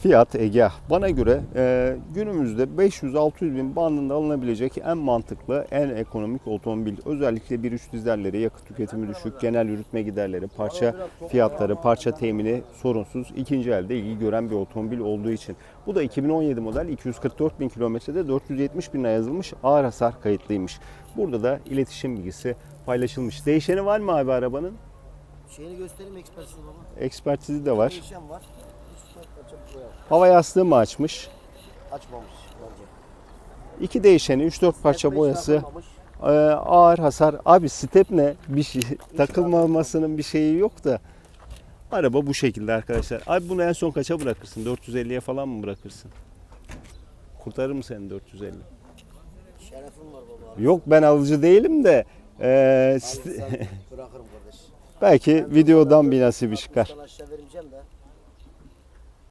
Fiyat Egea. Bana göre e, günümüzde 500-600 bin bandında alınabilecek en mantıklı, en ekonomik otomobil. Özellikle 1.3 dizelleri, yakıt tüketimi düşük, genel yürütme giderleri, parça fiyatları, parça temini sorunsuz. ikinci elde ilgi gören bir otomobil olduğu için. Bu da 2017 model 244 bin kilometrede 470 bine yazılmış ağır hasar kayıtlıymış. Burada da iletişim bilgisi paylaşılmış. Değişeni var mı abi arabanın? Şeyini göstereyim ekspertizi baba. Ekspertizi de var. Değişen var. Hava yastığı mı açmış? Açmamış bence. İki değişeni, 3-4 parça F5 boyası. Ee, ağır hasar. Abi step ne? Bir şey takılmamasının bir şeyi yok da. Araba bu şekilde arkadaşlar. Abi bunu en son kaça bırakırsın? 450'ye falan mı bırakırsın? Kurtarır mı seni 450? Şerefim var baba. Yok ben alıcı değilim de st- Alırsan bırakırım kardeş. belki videodan bir nasibi çıkar. Aşağı vermeyeceğim de.